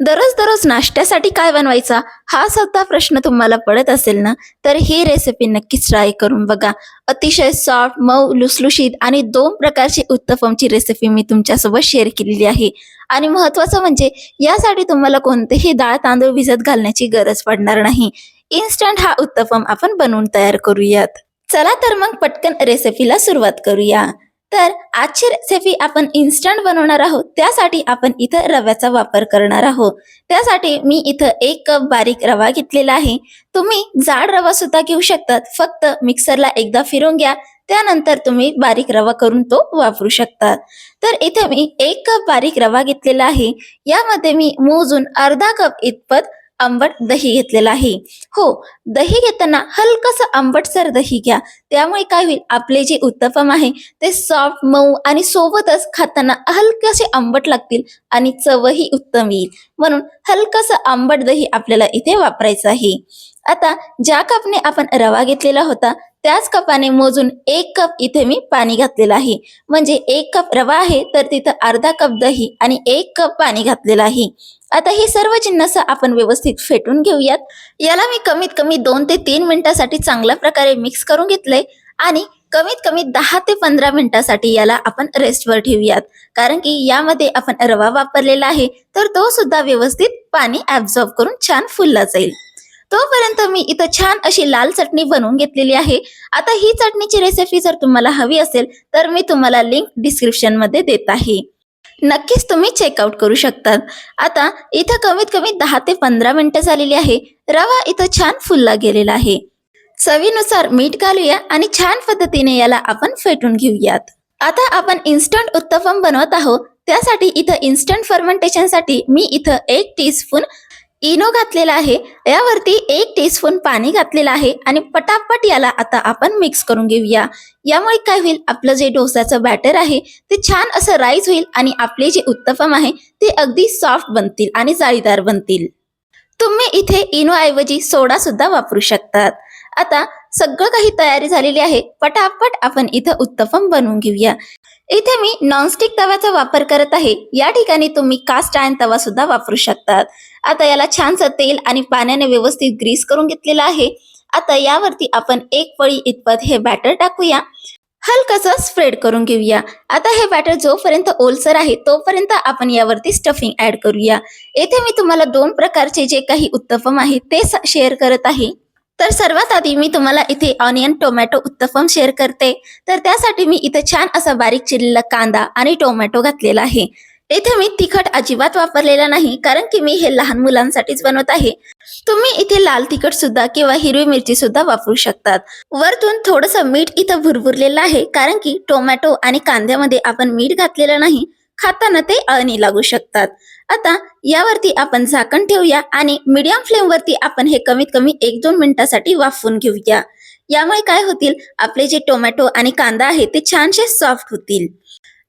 दररोज दररोज नाश्त्यासाठी काय बनवायचा? हा सुद्धा प्रश्न तुम्हाला पडत असेल ना? तर ही रेसिपी नक्कीच ट्राय करून बघा. अतिशय सॉफ्ट मऊ लुसलुशीत आणि दोन प्रकारची उत्तपमची रेसिपी मी तुमच्यासोबत शेअर केलेली आहे. आणि महत्वाचं म्हणजे यासाठी तुम्हाला कोणतेही डाळ तांदूळ भिजत घालण्याची गरज पडणार नाही. इन्स्टंट हा उत्तपम आपण बनवून तयार करूयात. चला तर मग पटकन रेसिपीला सुरुवात करूया. तर आजची रेसिपी आपण इन्स्टंट बनवणार आहोत. त्यासाठी आपण इथं रव्याचा वापर करणार आहोत. त्यासाठी मी इथं एक कप बारीक रवा घेतलेला आहे. तुम्ही जाड रवा सुद्धा घेऊ शकतात. फक्त मिक्सरला एकदा फिरून घ्या. त्यानंतर तुम्ही बारीक रवा करून तो वापरू शकता तर इथे मी एक कप बारीक रवा घेतलेला आहे. यामध्ये मी मोजून अर्धा कप इतपत आंबट दही घेतलेला आहे. हो दही घेताना हलकसं आंबटसर दही घ्या. त्यामुळे काय होईल आपले जे उत्तपम आहे ते सॉफ्ट मऊ आणि सोबतच खाताना हलकसे आंबट लागतील आणि चवही उत्तम येईल. म्हणून हलकसं आंबट दही आपल्याला इथे वापरायचं आहे. आता ज्या कपने आपण रवा घेतलेला होता त्याच कपाने मोजून एक कप इथे मी पाणी घातलेलं आहे. म्हणजे एक कप रवा आहे तर तिथं अर्धा कप दही आणि एक कप पाणी घातलेलं आहे. आता हे सर्व जिन्नस आपण व्यवस्थित फेटून घेऊयात. याला मी कमीत कमी दोन ते तीन मिनिटासाठी चांगल्या प्रकारे मिक्स करून घेतलंय आणि कमीत कमी दहा ते पंधरा मिनिटासाठी याला आपण रेस्टवर ठेवूयात. कारण की यामध्ये आपण रवा वापरलेला आहे तर तो सुद्धा व्यवस्थित पाणी ऍब्झॉर्ब करून छान फुलला जाईल. तोपर्यंत मी इथं छान अशी लाल चटणी बनवून घेतलेली आहे. आता ही चटणीची रेसिपी जर तुम्हाला हवी असेल तर मी तुम्हाला लिंक डिस्क्रिप्शनमध्ये देत आहे. नक्कीच तुम्ही चेकआउट करू शकतात. आता इथं कमीत कमी दहा ते पंधरा मिनिटं झालेली आहे. रवा इथं छान फुलला गेलेला आहे. चवीनुसार मीठ घालूया आणि छान पद्धतीने याला आपण फेटून घेऊयात. आता आपण इन्स्टंट उत्तपम बनवत आहोत. त्यासाठी इथं इन्स्टंट फर्मेंटेशनसाठी मी इथं एक टीस्पून इनो घातलेला आहे. यावरती एक टीस्पून पाणी घातलेलं आहे आणि पटापट याला आता आपण मिक्स करून घेऊया. यामुळे काय होईल? आपलं जे डोसाचं बॅटर आहे ते छान असं राईज होईल आणि आपले जे उत्तपम आहे ते अगदी सॉफ्ट बनतील आणि जाळीदार बनतील. तुम्ही इथे इनो ऐवजी सोडा सुद्धा वापरू शकतात. आता सगळं काही तयारी झालेली आहे. पटापट आपण इथं उत्तपम बनवून घेऊया. इथे मी नॉनस्टिक तव्याचा वापर करत आहे. या ठिकाणी तुम्ही कास्ट आयन तवा सुद्धा वापरू शकतात. आता याला छानसं तेल आणि पाण्याने व्यवस्थित ग्रीस करून घेतलेलं आहे. आता यावरती आपण एक पळी इतपत हे बॅटर टाकूया. हलकसं स्प्रेड करून घेऊया. आता हे बॅटर जोपर्यंत ओलसर आहे तोपर्यंत आपण यावरती स्टफिंग ऍड करूया. येथे मी तुम्हाला दोन प्रकारचे जे काही उत्तपम आहे ते शेअर करत आहे. तर सर्वात आधी मी तुम्हाला इथे ऑनियन टोमॅटो उत्तफम शेअर करते. तर त्यासाठी मी इथे छान असा बारीक चिरलेला कांदा आणि टोमॅटो घातलेला आहे. इथे मी तिखट अजिबात वापरलेला नाही कारण की मी हे लहान मुलांसाठीच बनवत आहे. तुम्ही इथे लाल तिखट सुद्धा किंवा हिरवी मिरची सुद्धा वापरू शकतात. वरतून थोडस मीठ इथं भुरभुरलेलं आहे कारण की टोमॅटो आणि कांद्यामध्ये आपण मीठ घातलेलं नाही. खाताना ते अळणी लागू शकतात. आता यावरती आपण झाकण ठेवूया आणि मीडियम फ्लेम वरती आपण हे कमीत कमी एक दोन मिनिटासाठी वाफवून घेऊया. यामुळे काय होतील? आपले जे टोमॅटो आणि कांदा आहे ते छानसे सॉफ्ट होतील.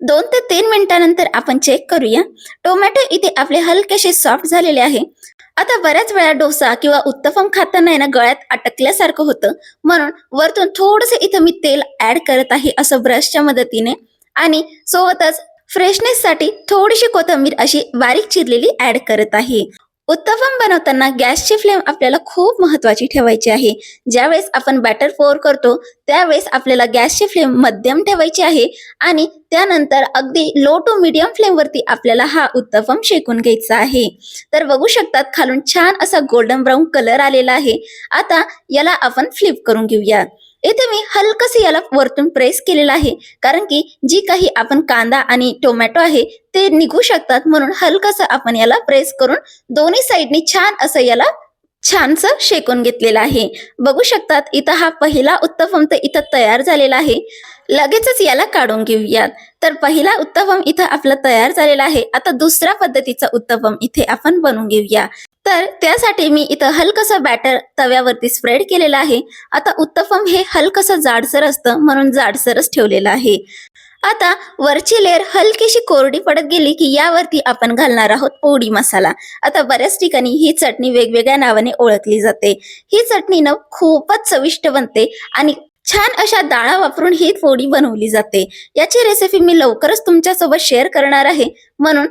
दोन ते तीन मिनिटानंतर आपण चेक करूया. टोमॅटो इथे आपले हलकेसे सॉफ्ट झालेले आहे. आता बऱ्याच वेळा डोसा किंवा उत्तपम खाताना आहे ना गळ्यात अटकल्यासारखं होतं. म्हणून वरतून थोडस इथं मी तेल ऍड करत आहे असं ब्रशच्या मदतीने. आणि सोबतच फ्रेशनेस साठी थोडीशी कोथिंबीर अशी बारीक चिरलेली ऍड करत आहे. उत्तपम बनवताना गॅसची फ्लेम आपल्याला खूप महत्वाची ठेवायची आहे. ज्यावेळेस आपण बॅटर फोर करतो त्यावेळेस आपल्याला गॅसची फ्लेम मध्यम ठेवायची आहे आणि त्यानंतर अगदी लो टू मिडियम फ्लेम वरती आपल्याला हा उत्तपम शेकून घ्यायचा आहे. तर बघू शकतात खालून छान असा गोल्डन ब्राऊन कलर आलेला आहे. आता याला आपण फ्लिप करून घेऊया. इथे मी हलकस याला वरतून प्रेस केलेला आहे. कारण की जी काही आपण कांदा आणि टोमॅटो आहे ते निघू शकतात. म्हणून हलकस आपण याला प्रेस करून दोन्ही साईडने छान असं याला छानस शेकून घेतलेलं आहे. बघू शकतात इथं हा पहिला उत्तपम तर इथं तयार झालेला आहे. लगेचच याला काढून घेऊयात. तर पहिला उत्तपम इथं आपला तयार झालेला आहे. आता दुसऱ्या पद्धतीचा उत्तपम इथे आपण बनवून घेऊया. तर त्यासाठी मी इथं हलकसं बॅटर तव्यावरती स्प्रेड केलेलं आहे. आता उत्तफम हे हलकसं जाडसर असतं म्हणून जाडसरच ठेवलेलं आहे. आता वरची लेअर हलकीशी कोरडी पडत गेली की यावरती आपण घालणार आहोत पोडी मसाला. आता बऱ्याच ठिकाणी ही चटणी वेगवेगळ्या नावाने ओळखली जाते. ही चटणी न खूपच चविष्ट बनते आणि छान अशा डाळा वापरून ही पोळी बनवली जाते. याची रेसिपी मी लवकरच तुमच्यासोबत शेअर करणार आहे. म्हणून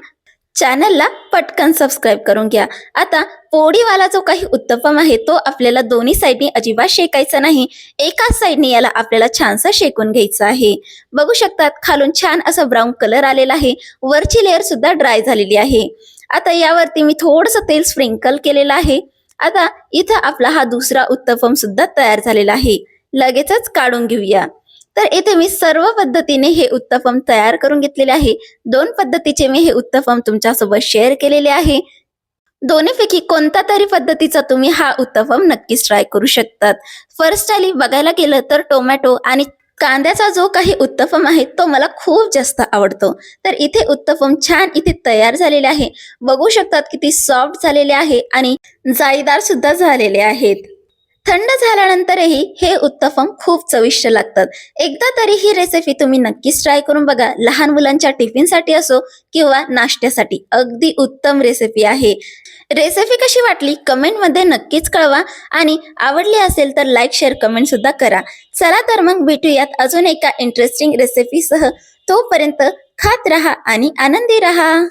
चॅनलला पटकन सबस्क्राईब करून घ्या. आता पोळीवाला जो काही उत्तपम आहे तो आपल्याला दोन्ही साईडनी अजिबात शेकायचा नाही. एकाच साईडनी याला आपल्याला छानसा शेकून घ्यायचं आहे. बघू शकतात खालून छान असा ब्राऊन कलर आलेला आहे. वरची लेअर सुद्धा ड्राय झालेली आहे. आता यावरती मी थोडंसं तेल स्प्रिंकल केलेलं आहे. आता इथं आपला हा दुसरा उत्तपम सुद्धा तयार झालेला आहे. लगेचच काढून घेऊया. तर इथे मी सर्व पद्धतीने हे उत्तपम तयार करून घेतलेले आहे. दोन पद्धतीचे मी हे उत्तपम तुमच्यासोबत शेअर केलेले आहे. दोन्हीपैकी कोणत्या तरी पद्धतीचा तुम्ही हा उत्तपम नक्कीच ट्राय करू शकतात. फर्स्ट आली बघायला गेलं तर टोमॅटो आणि कांद्याचा जो काही उत्तपम आहे तो मला खूप जास्त आवडतो. तर इथे उत्तपम छान इथे तयार झालेले आहे. बघू शकतात किती सॉफ्ट झालेले आहे आणि जाळीदार सुद्धा झालेले आहेत. थंड झाल्यानंतरही हे उत्तफम खूप चविष्ट लागतात. एकदा तरी ही रेसिपी तुम्ही नक्कीच ट्राय करून बघा. लहान मुलांच्या टिफिनसाठी असो किंवा नाश्त्यासाठी. अगदी उत्तम रेसिपी आहे. रेसिपी कशी वाटली? कमेंटमध्ये नक्कीच कळवा. आणि आवडली असेल तर लाईक शेअर कमेंट सुद्धा करा. चला तर मग भेटूयात अजून एका इंटरेस्टिंग रेसिपीसह तोपर्यंत खात रहा आणि आनंदी रहा.